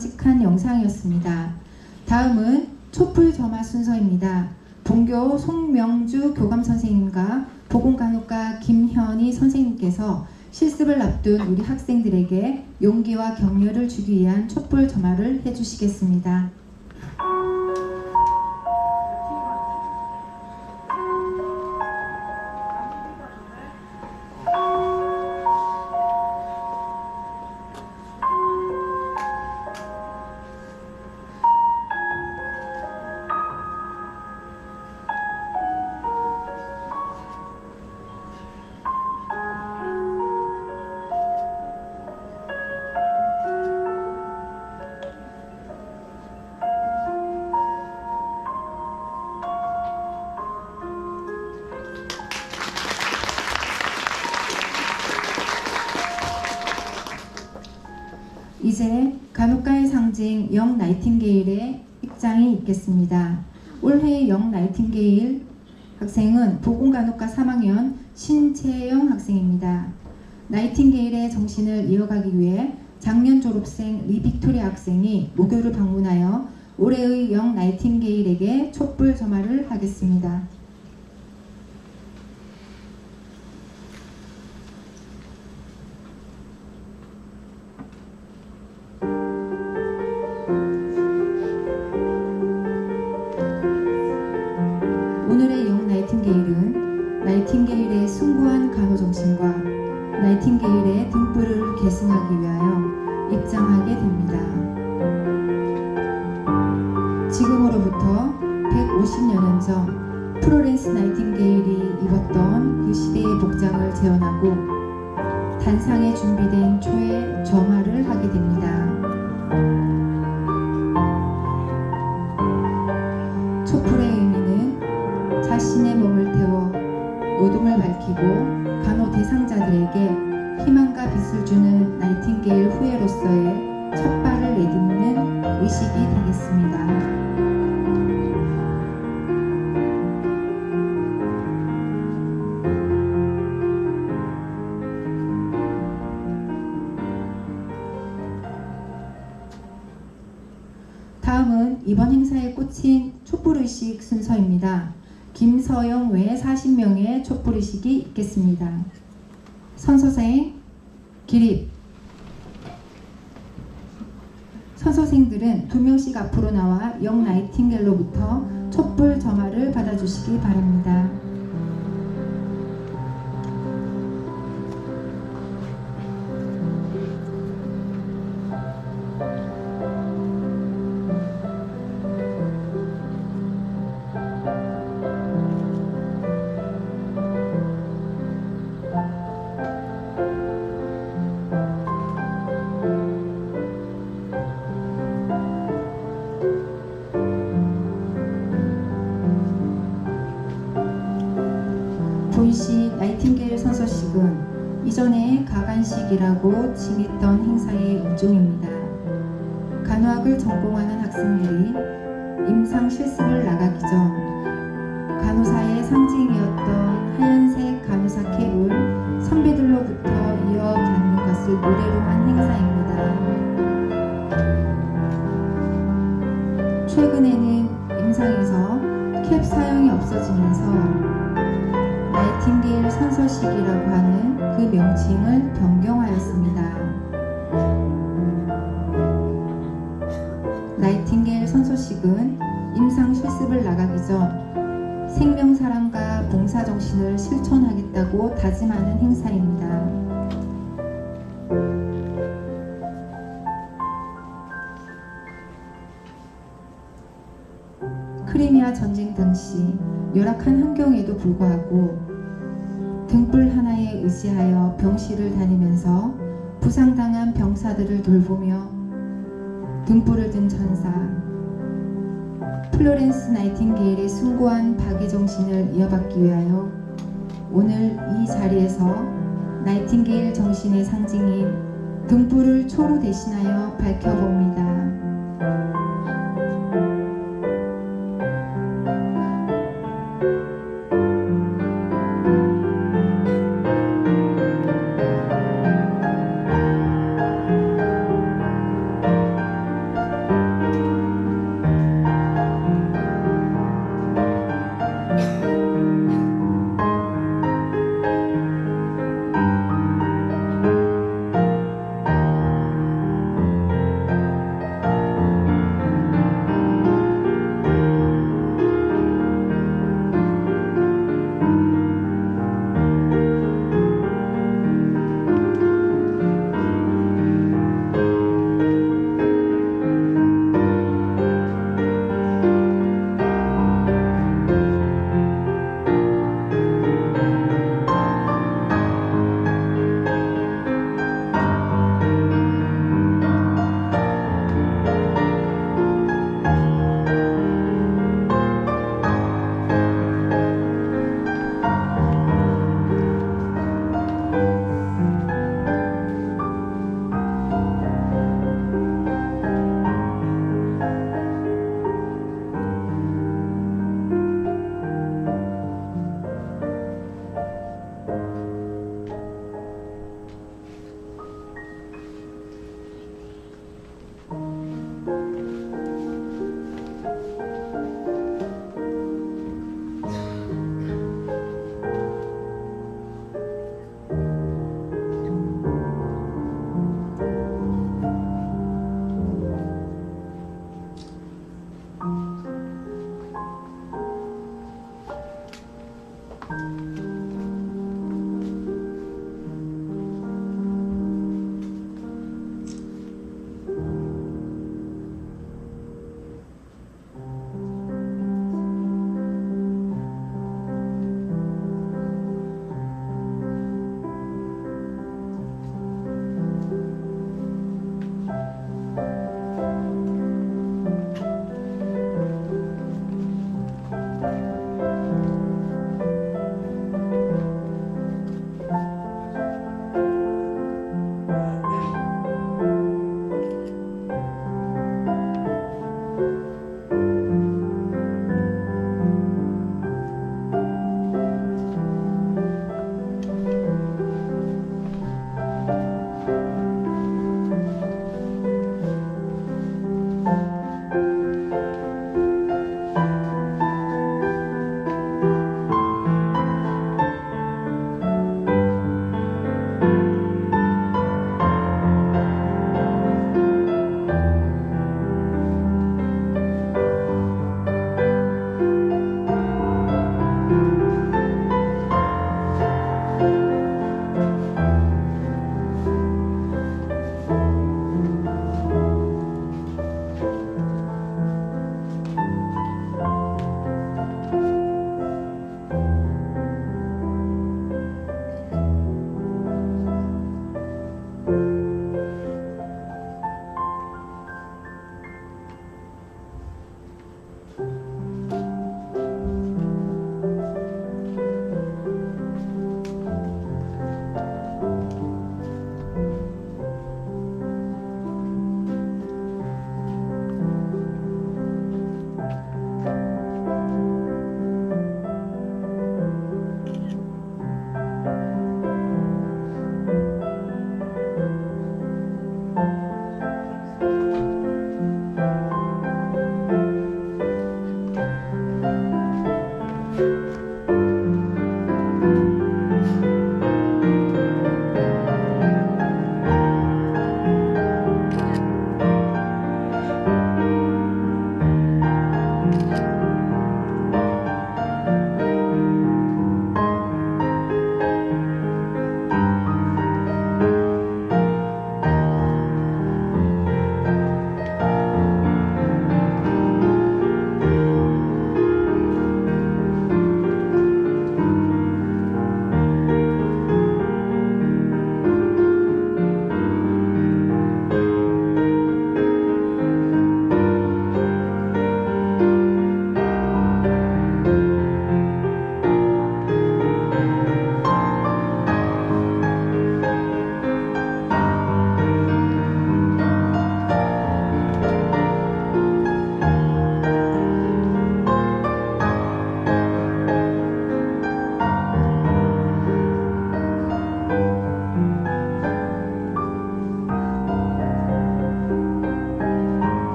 깜찍한 영상이었습니다. 다음은 촛불 점화 순서입니다. 본교 송명주 교감 선생님과 보건간호과 김현희 선생님께서 실습을 앞둔 우리 학생들에게 용기와 격려를 주기 위한 촛불 점화를 해주시겠습니다. 이제 간호가의 상징 영 나이팅게일의 입장이 있겠습니다. 올해 영 나이팅게일 학생은 보건간호과 3학년 신채영 학생입니다. 나이팅게일의 정신을 이어가기 위해 작년 졸업생 리빅토리아 학생이 모교를 방문하여 올해의 영 나이팅게일에게 촛불 점화를 하겠습니다. 나이팅게일의 등불을 계승하기 위하여 입장하게 됩니다. 지금으로부터 150여년 전 프로렌스 나이팅게일이 입었던 그 시대의 복장을 재현하고 단상에 준비된 초에 첫 발을 내딛는 의식이 되겠습니다. 다음은 이번 행사에 꽂힌 촛불의식 순서입니다. 김서영 외 40명의 촛불의식이 있겠습니다. 선서생 기립 선서생들은 두 명씩 앞으로 나와 영 나이팅겔로부터 촛불 점화를 받아주시기 바랍니다. 가간식이라고 칭했던 행사의 일종입니다. 간호학을 전공하는 학생들이 임상 실습을 나가기 전 간호사의 상징이었던 하얀색 간호사 캡을 선배들로부터 이어받는 것을 노래로 한 행사입니다. 최근에는 임상에서 캡 사용이 없어지면서 나이팅게일 선서식이라고 하는 그 명칭을 변경 다짐하는 행사입니다. 크리미아 전쟁 당시 열악한 환경에도 불구하고 등불 하나에 의지하여 병실을 다니면서 부상당한 병사들을 돌보며 등불을 든 전사 플로렌스 나이팅게일의 숭고한 박애 정신을 이어받기 위하여 오늘 이 자리에서 나이팅게일 정신의 상징인 등불을 초로 대신하여 밝혀봅니다.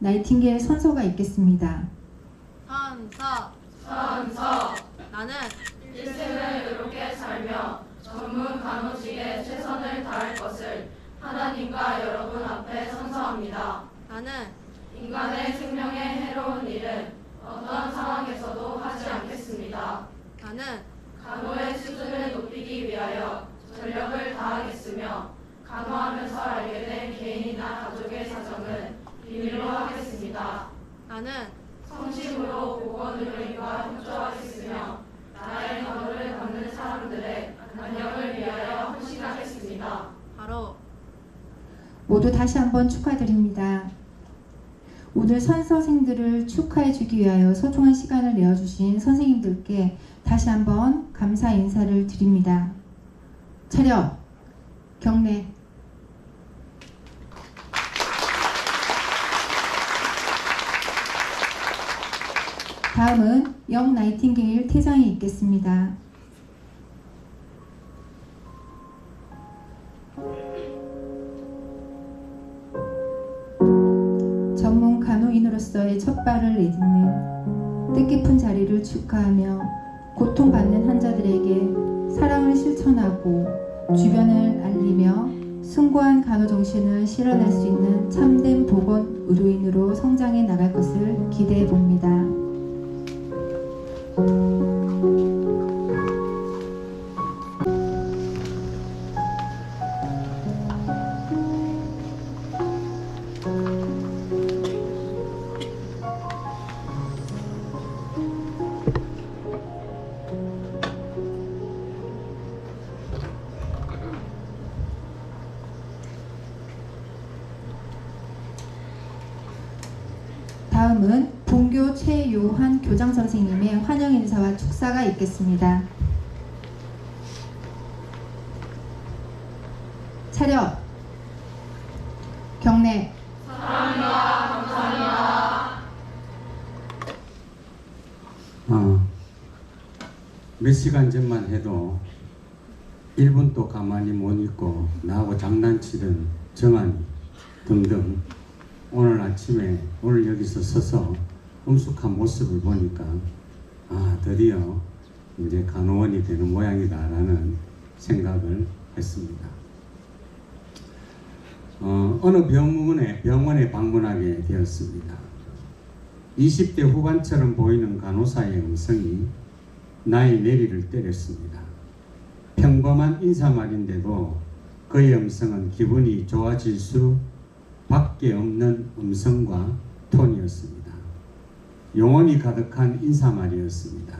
나이팅게일 선서가 있겠습니다. 선서 선서 나는 일생을 이롭게 살며 전문 간호직에 최선을 다할 것을 하나님과 여러분 앞에 선서합니다. 나는 인간의 생명에 해로운 일은 어떤 상황에서도 하지 않겠습니다. 나는 간호의 수준을 높이기 위하여 전력을 다하겠으며 간호하면서 알게 된 개인이나 가족의 사정은 비밀로 하겠습니다. 나는 성심으로 보건의료인과 협조하겠으며 나의 간호를 받는 사람들의 안녕을 위하여 헌신하겠습니다. 바로 모두 다시 한번 축하드립니다. 오늘 선서생들을 축하해주기 위하여 소중한 시간을 내어주신 선생님들께 다시 한번 감사 인사를 드립니다. 차렷, 경례. 다음은 영 나이팅게일 퇴장이 있겠습니다. 내딛는 뜻깊은 자리를 축하하며 고통받는 환자들에게 사랑을 실천하고 주변을 알리며 숭고한 간호 정신을 실현할 수 있는 참된 보건 의료인으로 성장해 나갈 것을 기대해 봅니다. 다음 축사가 있겠습니다. 차렷. 경례. 어, 몇 시간 전만 해도 1분도 가만히 못 있고 나하고 장난치던 정한이 등등 오늘 아침에 오늘 여기서 서서 엄숙한 모습을 보니까 아 드디어 이제 간호원이 되는 모양이다라는 생각을 했습니다. 어, 어느 병원에 병원에 방문하게 되었습니다. 20대 후반처럼 보이는 간호사의 음성이 나의 내리를 때렸습니다. 평범한 인사말인데도 그의 음성은 기분이 좋아질 수 밖에 없는 음성과 톤이었습니다. 영혼이 가득한 인사말이었습니다.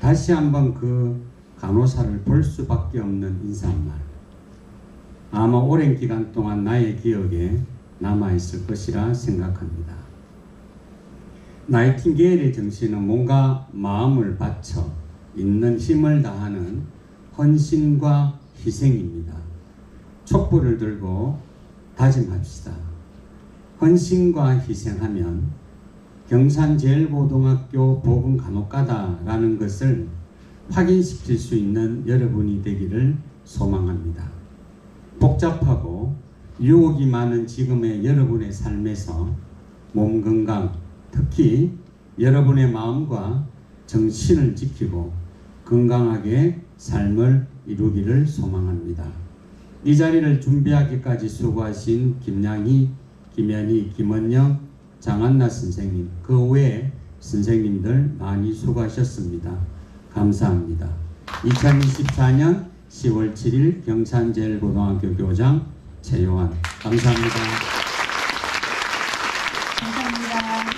다시 한번 그 간호사를 볼 수밖에 없는 인사말. 아마 오랜 기간 동안 나의 기억에 남아있을 것이라 생각합니다. 나이팅게일의 정신은 뭔가 마음을 바쳐 있는 힘을 다하는 헌신과 희생입니다. 촛불을 들고 다짐합시다. 헌신과 희생하면 경산제일고등학교 보건간호과다라는 것을 확인시킬 수 있는 여러분이 되기를 소망합니다. 복잡하고 유혹이 많은 지금의 여러분의 삶에서 몸 건강, 특히 여러분의 마음과 정신을 지키고 건강하게 삶을 이루기를 소망합니다. 이 자리를 준비하기까지 수고하신 김양희, 김현희, 김원영, 장한나 선생님, 그 외에 선생님들 많이 수고하셨습니다. 감사합니다. 2024년 10월 7일 경산제일고등학교 교장 최요한 감사합니다. 감사합니다.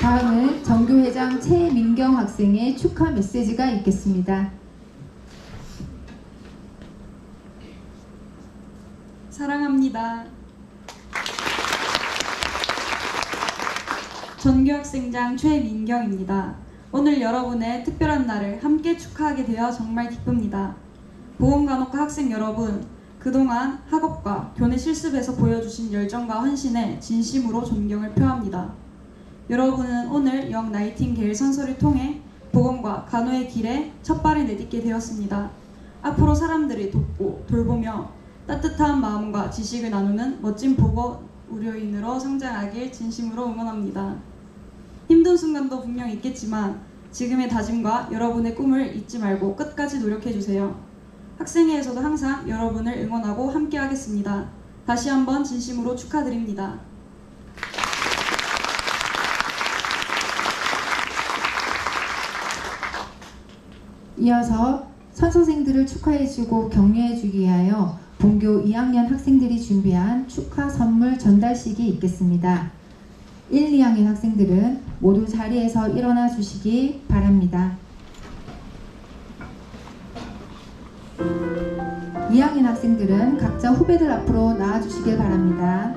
다음은 정교회장 최민경 학생의 축하 메시지가 있겠습니다. 사랑합니다. 전교학생장 최민경입니다. 오늘 여러분의 특별한 날을 함께 축하하게 되어 정말 기쁩니다. 보건간호과 학생 여러분, 그동안 학업과 교내 실습에서 보여주신 열정과 헌신에 진심으로 존경을 표합니다. 여러분은 오늘 영 나이팅게일 선서를 통해 보건과 간호의 길에 첫 발을 내딛게 되었습니다. 앞으로 사람들을 돕고 돌보며 따뜻한 마음과 지식을 나누는 멋진 보건 우려인으로 성장하길 진심으로 응원합니다. 힘든 순간도 분명 있겠지만 지금의 다짐과 여러분의 꿈을 잊지 말고 끝까지 노력해 주세요. 학생회에서도 항상 여러분을 응원하고 함께 하겠습니다. 다시 한번 진심으로 축하드립니다. 이어서 선소생들을 축하해주고 격려해주기 위하여 본교 2학년 학생들이 준비한 축하 선물 전달식이 있겠습니다. 1, 2학년 학생들은 모두 자리에서 일어나 주시기 바랍니다. 2학년 학생들은 각자 후배들 앞으로 나와 주시길 바랍니다.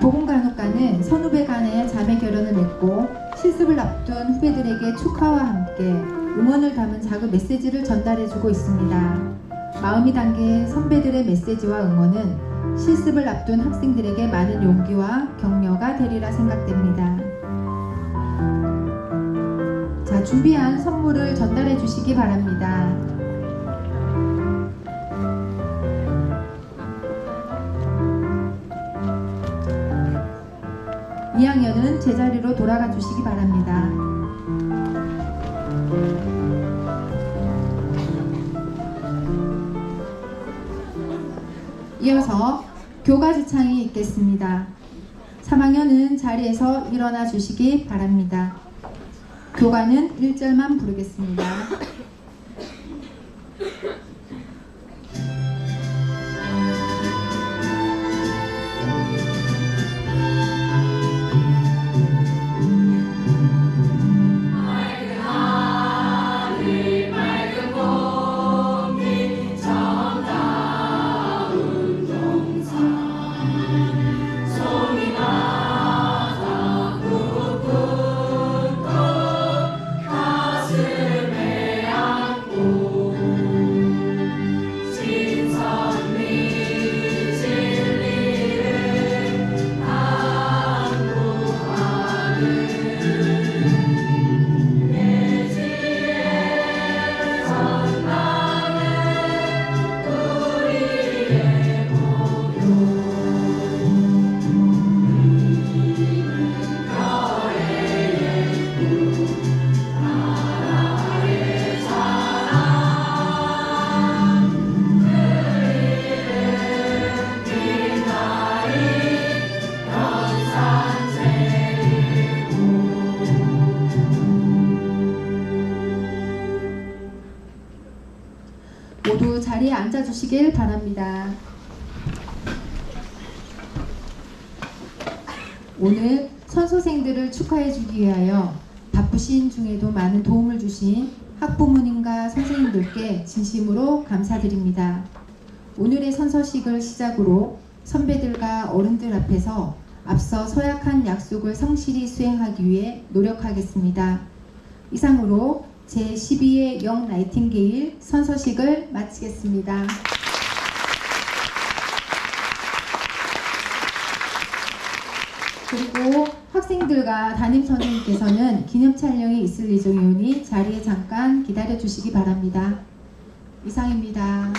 보건간호과는 선후배 간의 자매 결연을 맺고 실습을 앞둔 후배들에게 축하와 함께 응원을 담은 작은 메시지를 전달해주고 있습니다. 마음이 담긴 선배들의 메시지와 응원은 실습을 앞둔 학생들에게 많은 용기와 격려가 되리라 생각됩니다. 자, 준비한 선물을 전달해 주시기 바랍니다. 이학년은 제자리로 돌아가 주시기 바랍니다. 이어서 교과 지창이 있겠습니다. 3학년은 자리에서 일어나 주시기 바랍니다. 교과는 1절만 부르겠습니다. 주시길 바랍니다. 오늘 선소생들을 축하해 주기 위하여 바쁘신 중에도 많은 도움을 주신 학부모님과 선생님들께 진심으로 감사드립니다. 오늘의 선서식을 시작으로 선배들과 어른들 앞에서 앞서 서약한 약속을 성실히 수행하기 위해 노력하겠습니다. 이상으로 제12회 영 나이팅게일 선서식을 마치겠습니다. 그리고 학생들과 담임 선생님께서는 기념 촬영이 있을 예정이오니 자리에 잠깐 기다려 주시기 바랍니다. 이상입니다.